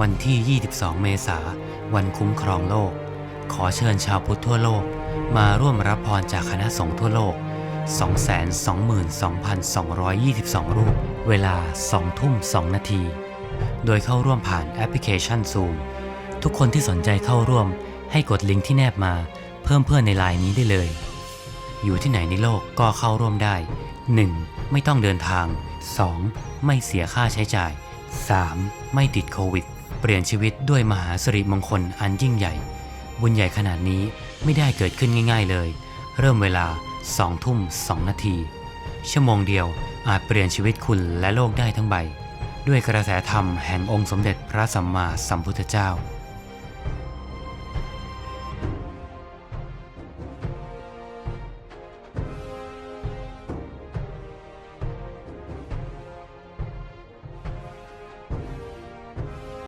วันที่ 22 เมษาวันคุ้มครองโลก ขอเชิญชาวพุทธทั่วโลก มาร่วมรับพรจากคณะสงฆ์ทั่วโลก 222,222 รูป เวลา 2 ทุ่ม 2 นาที โดยเข้าร่วมผ่านแอปพลิเคชัน Zoom ทุกคนที่สนใจเข้าร่วม ให้กดลิงก์ที่แนบมา เพิ่มเพื่อนในไลน์นี้ได้เลย อยู่ที่ไหนในโลกก็เข้าร่วมได้ 1. ไม่ต้องเดินทาง 2. ไม่เสียค่าใช้จ่าย 3. ไม่ติดโควิด ปลี่ยนชีวิตด้วยมหาสิริมงคลอันยิ่งใหญ่ บุญใหญ่ขนาดนี้ไม่ได้เกิดขึ้นง่าย ๆเลย เริ่มเวลา2ทุ่ม2นาที ชั่วโมงเดียวอาจเปลี่ยนชีวิตคุณและโลกได้ทั้งใบ ด้วยกระแสธรรมแห่งองค์สมเด็จพระสัมมาสัมพุทธเจ้า